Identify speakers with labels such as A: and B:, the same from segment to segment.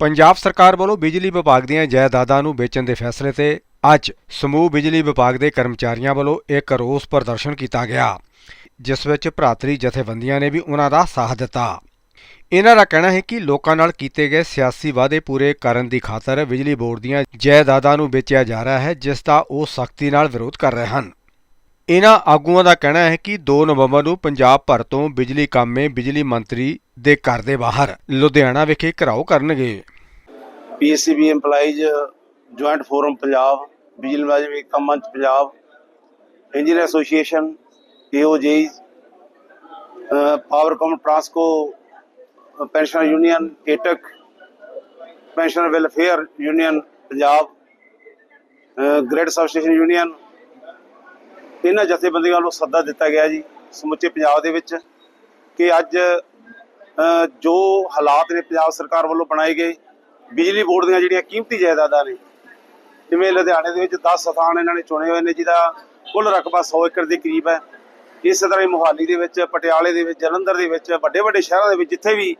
A: ਪੰਜਾਬ ਸਰਕਾਰ ਵੱਲੋਂ ਬਿਜਲੀ ਵਿਭਾਗ ਦੀਆਂ ਜਾਇਦਾਦਾਂ ਨੂੰ ਵੇਚਣ ਦੇ ਫੈਸਲੇ ਤੇ ਅੱਜ ਸਮੂਹ ਬਿਜਲੀ ਵਿਭਾਗ ਦੇ ਕਰਮਚਾਰੀਆਂ ਵੱਲੋਂ ਇੱਕ ਰੋਸ ਪ੍ਰਦਰਸ਼ਨ ਕੀਤਾ ਗਿਆ, ਜਿਸ ਵਿੱਚ ਭਰਾਤਰੀ ਜਥੇਬੰਦੀਆਂ ਨੇ ਵੀ ਉਹਨਾਂ ਦਾ ਸਾਥ ਦਿੱਤਾ। ਇਹਨਾਂ ਦਾ ਕਹਿਣਾ ਹੈ ਕਿ ਲੋਕਾਂ ਨਾਲ ਕੀਤੇ ਗਏ ਸਿਆਸੀ ਵਾਅਦੇ ਪੂਰੇ ਕਰਨ ਦੀ ਖਾਤਰ ਬਿਜਲੀ ਬੋਰਡ ਦੀਆਂ ਜਾਇਦਾਦਾਂ ਨੂੰ ਵੇਚਿਆ ਜਾ ਰਿਹਾ ਹੈ, ਜਿਸ ਦਾ ਉਹ ਸਖਤੀ ਨਾਲ ਵਿਰੋਧ ਕਰ ਰਹੇ ਹਨ। ਇਹਨਾਂ ਆਗੂਆਂ ਦਾ ਕਹਿਣਾ ਹੈ ਕਿ 2 ਨਵੰਬਰ ਨੂੰ ਪੰਜਾਬ ਭਰ ਤੋਂ ਬਿਜਲੀ ਕਾਮੇ ਬਿਜਲੀ ਮੰਤਰੀ ਦੇ ਘਰ ਦੇ ਬਾਹਰ, ਲੁਧਿਆਣਾ ਵਿਖੇ ਘਰਾਓ ਕਰਨਗੇ।
B: PSCB EMPLOYEES joint forum Punjab ਬਿਜਲੀ ਮੁਲਾਜ਼ਮ ਕੰਮ ਮੰਚ Punjab, engineer association AOJE Powercom Transco pension union ਕੇਟਕ pension welfare union Punjab grade substation union ਇਹਨਾਂ ਜਥੇਬੰਦੀਆਂ ਵੱਲੋਂ ਸੱਦਾ ਦਿੱਤਾ ਗਿਆ ਜੀ, ਸਮੁੱਚੇ ਪੰਜਾਬ ਦੇ ਵਿੱਚ ਕਿ ਅੱਜ ਜੋ ਹਾਲਾਤ ਨੇ ਪੰਜਾਬ ਸਰਕਾਰ ਵੱਲੋਂ ਬਣਾਏ ਗਏ ਬਿਜਲੀ ਬੋਰਡ ਦੀਆਂ ਜਿਹੜੀਆਂ ਕੀਮਤੀ ਜਾਇਦਾਦਾਂ ਨੇ ਜਿਵੇਂ ਲੁਧਿਆਣੇ ਦੇ ਵਿੱਚ 10 ਸਥਾਨ ਇਹਨਾਂ ਨੇ ਚੁਣੇ ਹੋਏ ਨੇ ਜਿਹਦਾ ਕੁੱਲ ਰਕਬਾ 100 ਏਕੜ ਦੇ ਕਰੀਬ ਹੈ। ਇਸੇ ਤਰ੍ਹਾਂ ਹੀ ਮੋਹਾਲੀ ਦੇ ਵਿੱਚ ਪਟਿਆਲੇ ਦੇ ਵਿੱਚ ਜਲੰਧਰ ਦੇ ਵਿੱਚ ਵੱਡੇ ਵੱਡੇ ਸ਼ਹਿਰਾਂ ਦੇ ਵਿੱਚ ਜਿੱਥੇ ਵੀ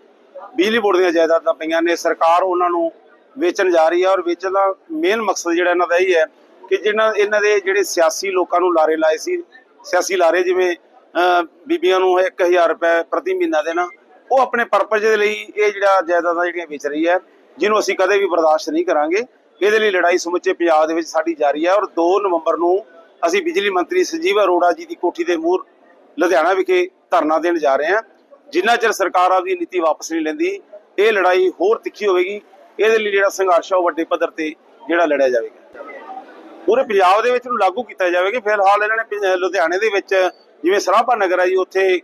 B: ਬਿਜਲੀ ਬੋਰਡ ਦੀਆਂ ਜਾਇਦਾਦਾਂ ਪਈਆਂ ਨੇ ਸਰਕਾਰ ਉਹਨਾਂ ਨੂੰ ਵੇਚਣ ਜਾ ਰਹੀ ਹੈ ਔਰ ਵੇਚਣ ਦਾ ਮੇਨ ਮਕਸਦ ਜਿਹੜਾ ਇਹਨਾਂ ਦਾ ਇਹ ਹੈ ਕਿ ਜਿਹਨਾਂ ਇਹਨਾਂ ਦੇ ਜਿਹੜੇ ਸਿਆਸੀ ਲੋਕਾਂ ਨੂੰ ਲਾਰੇ ਲਾਏ ਸੀ ਸਿਆਸੀ ਲਾਰੇ ਜਿਵੇਂ ਅਹ, ਬੀਬੀਆਂ ਨੂੰ 1000 ਰੁਪਏ ਪ੍ਰਤੀ ਮਹੀਨਾ ਦੇਣਾ ਉਹ ਆਪਣੇ ਪਰਪਸ ਦੇ ਲਈ ਇਹ ਜਿਹੜਾ ਜਾਇਦਾਦਾਂ ਜਿਹੜੀਆਂ ਵੇਚ ਰਹੀ ਹੈ। ਜਿਹਨੂੰ ਅਸੀਂ ਕਦੇ ਵੀ ਬਰਦਾਸ਼ਤ ਨਹੀਂ ਕਰਾਂਗੇ। ਇਹਦੇ ਲਈ ਲੜਾਈ ਸਮੁੱਚੇ ਪੰਜਾਬ ਦੇ ਵਿੱਚ ਸਾਡੀ ਜਾਰੀ ਹੈ ਔਰ 2 ਨਵੰਬਰ ਨੂੰ ਅਸੀਂ ਬਿਜਲੀ ਮੰਤਰੀ ਸੰਜੀਵ ਅਰੋੜਾ ਜੀ ਦੀ ਕੋਠੀ ਦੇ ਮੂਹਰ ਲੁਧਿਆਣਾ ਵਿਖੇ ਧਰਨਾ ਦੇਣ ਜਾ ਰਹੇ ਹਾਂ। ਜਿੰਨਾ ਚਿਰ ਸਰਕਾਰ ਆਪਦੀ ਨੀਤੀ ਵਾਪਸ ਨਹੀਂ ਲੈਂਦੀ, ਇਹ ਲੜਾਈ ਹੋਰ ਤਿੱਖੀ ਹੋਵੇਗੀ। ਇਹਦੇ ਲਈ ਜਿਹੜਾ ਸੰਘਰਸ਼ ਹੈ ਉਹ ਵੱਡੇ ਪੱਧਰ ਤੇ ਜਿਹੜਾ ਲੜਿਆ ਜਾਵੇਗਾ। ਪੂਰੇ ਪੰਜਾਬ ਦੇ ਵਿੱਚ ਨੂੰ ਲਾਗੂ ਕੀਤਾ ਜਾਵੇਗਾ। ਫਿਲਹਾਲ ਇਹਨਾਂ ਨੇ ਲੁਧਿਆਣੇ ਦੇ ਵਿੱਚ ਜਿਵੇਂ ਸਰਾਭਾ ਨਗਰ ਹੈ ਜੀ, ਉੱਥੇ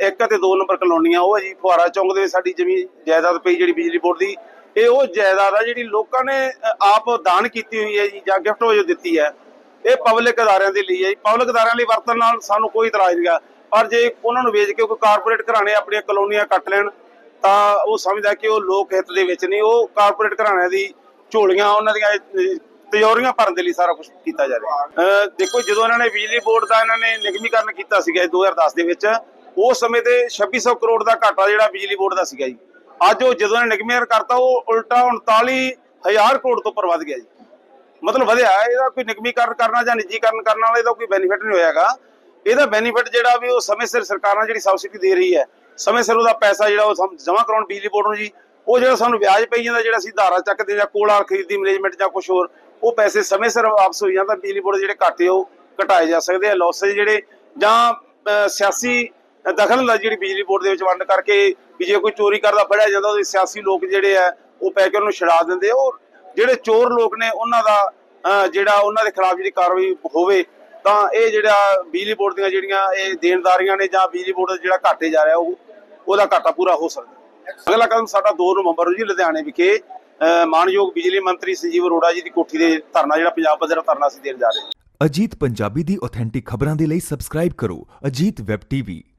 B: ਇੱਕ ਅਤੇ ਦੋ ਨੰਬਰ ਕਲੋਨੀਆਂ, ਉਹ ਹੈ ਜੀ ਫੁਆਰਾ ਚੌਂਕ ਦੇ ਵਿੱਚ ਸਾਡੀ ਜ਼ਮੀਨ, ਜਾਇਦਾਦ ਪਈ ਜਿਹੜੀ ਬਿਜਲੀ ਬੋਰਡ ਦੀ। ਇਹ ਉਹ ਜਾਇਦਾਦ ਆ ਜਿਹੜੀ ਲੋਕਾਂ ਨੇ ਆਪ ਦਾਨ ਕੀਤੀ ਹੋਈ ਹੈ ਜੀ ਜਾਂ ਗਿਫਟ ਵਜੋਂ ਦਿੱਤੀ ਹੈ ਇਹ ਪਬਲਿਕ ਅਦਾਰਿਆਂ ਦੇ ਲਈ ਹੈ ਜੀ। ਪਬਲਿਕ ਅਦਾਰਿਆਂ ਲਈ ਵਰਤਣ ਨਾਲ ਸਾਨੂੰ ਕੋਈ ਇਤਰਾਜ਼ ਨਹੀਂਗਾ ਪਰ ਜੇ ਉਹਨਾਂ ਨੂੰ ਵੇਚ ਕੇ ਕੋਈ ਕਾਰਪੋਰੇਟ ਘਰਾਣੇ ਆਪਣੀਆਂ ਕਲੋਨੀਆਂ ਕੱਟ ਲੈਣ ਤਾਂ ਉਹ ਸਮਝਦਾ ਕਿ ਉਹ ਲੋਕ ਹਿੱਤ ਦੇ ਵਿੱਚ ਨਹੀਂ ਉਹ ਕਾਰਪੋਰੇਟ ਘਰਾਣਿਆਂ ਦੀ ਝੋਲੀਆਂ ਉਹਨਾਂ ਦੀਆਂ ਅਹ, ਤਿਜੋਰੀਆਂ ਭਰਨ ਦੇ ਲਈ ਸਾਰਾ ਕੁਝ ਕੀਤਾ ਜਾ ਰਿਹਾ। ਦੇਖੋ ਜਦੋਂ ਇਹਨਾਂ ਨੇ ਬਿਜਲੀ ਬੋਰਡ ਦਾ ਇਹਨਾਂ ਨੇ ਨਿਗਮੀਕਰਨ ਕੀਤਾ ਸੀਗਾ ਜੀ 2010 ਦੇ ਵਿੱਚ ਉਸ ਸਮੇਂ ਤੇ 2600 ਕਰੋੜ ਦਾ ਘਾਟਾ ਜਿਹੜਾ ਬਿਜਲੀ ਬੋਰਡ ਦਾ ਸੀਗਾ ਜੀ। ਅੱਜ ਉਹ ਜਦੋਂ ਇਹਨਾਂ ਕਰਤਾ, ਉਹ ਉਲਟਾ 39000 ਕਰੋੜ ਤੋਂ ਉੱਪਰ ਵੱਧ ਗਿਆ ਜੀ। ਮਤਲਬ ਵਧਿਆ, ਇਹਦਾ ਕੋਈ ਨਿਗਮੀਕਰਨ ਕਰਨਾ ਜਾਂ ਨਿੱਜੀਕਰਨ ਕਰਨ ਵਾਲਾ ਇਹਦਾ ਕੋਈ ਬੈਨੀਫਿਟ ਨਹੀਂ ਹੋਇਆਗਾ। ਇਹਦਾ ਬੈਨੀਫਿਟ ਜਿਹੜਾ ਵੀ ਉਹ ਸਮੇਂ ਸਿਰ ਸਰਕਾਰਾਂ ਜਿਹੜੀ ਸਬਸਿਡੀ ਦੇ ਰਹੀ ਹੈ, ਸਮੇਂ ਸਿਰ ਉਹਦਾ ਪੈਸਾ ਜਿਹੜਾ ਉਹ ਜਮ੍ਹਾਂ ਕਰਾਉਣ ਬਿਜਲੀ ਬੋਰਡ ਨੂੰ ਜੀ, ਉਹ ਜਿਹੜਾ ਸਾਨੂੰ ਵਿਆਜ ਪਈ ਜਾਂਦਾ, ਜਿਹੜਾ ਅਸੀਂ ਧਾਰਾ ਚੱਕਦੇ ਜਾਂ ਕੋਲਾ ਖਰੀਦੀ ਮੈਨੇਜਮੈਂਟ ਜਾਂ ਕੁਝ ਹੋਰ, ਉਹ ਪੈਸੇ ਸਮੇਂ ਸਿਰ ਵਾਪਸ ਹੋ ਜਾਂਦਾ, ਬਿਜਲੀ ਬੋਰਡ ਜਿਹੜੇ ਘਾਟੇ ਉਹ ਘਟਾਏ ਜਾ ਸਕਦੇ ਆ ਲਾਸਸ ਜਿਹੜੇ ਜਾਂ ਸਿਆਸੀ ਦਖਲ ਹੁੰਦਾ ਜਿਹੜੀ ਬਿਜਲੀ ਬੋਰਡ ਦੇ ਵਿੱਚ ਵੰਡ ਕਰਕੇ ਵੀ ਜੇ ਕੋਈ ਚੋਰੀ ਕਰਦਾ, ਫੜਿਆ ਜਾਂਦਾ, ਉਹਦੇ ਸਿਆਸੀ ਲੋਕ ਜਿਹੜੇ ਆ, ਉਹ ਪੈ ਕੇ ਉਹਨੂੰ ਛਡਾ ਦਿੰਦੇ ਆ। ਜਿਹੜੇ ਚੋਰ ਲੋਕ ਨੇ, ਉਹਨਾਂ ਦਾ ਜਿਹੜਾ ਉਹਨਾਂ ਦੇ ਖਿਲਾਫ ਜਿਹੜੀ ਕਾਰਵਾਈ ਹੋਵੇ, ਤਾਂ ਇਹ ਜਿਹੜਾ ਬਿਜਲੀ ਬੋਰਡ ਦੀਆਂ ਜਿਹੜੀਆਂ ਇਹ ਦੇਣਦਾਰੀਆਂ ਨੇ ਜਾਂ ਬਿਜਲੀ ਬੋਰਡ ਦਾ ਜਿਹੜਾ ਘਾਟੇ ਜਾ ਰਿਹਾ, ਉਹ, ਉਹਦਾ ਘਾਟਾ ਪੂਰਾ ਹੋ ਸਕਦਾ। ਅਗਲਾ ਕਦਮ ਸਾਡਾ 2 ਨਵੰਬਰ ਨੂੰ ਜੀ, ਲੁਧਿਆਣੇ ਵਿਖੇ ਮਾਨਯੋਗ ਬਿਜਲੀ ਮੰਤਰੀ ਸੰਜੀਵ ਅਰੋੜਾ ਜੀ ਦੀ ਕੋਠੀ ਦੇ ਧਰਨਾ, ਜਿਹੜਾ ਪੰਜਾਬ ਪੱਧਰ ਧਰਨਾ ਅਸੀਂ ਦੇਣ ਜਾ ਰਹੇ
C: ਅਜੀਤ ਪੰਜਾਬੀ ਦੀ ਆਥੈਂਟਿਕ ਖਬਰਾਂ ਦੇ ਲਈ ਸਬਸਕ੍ਰਾਈਬ ਕਰੋ। Ajit web TV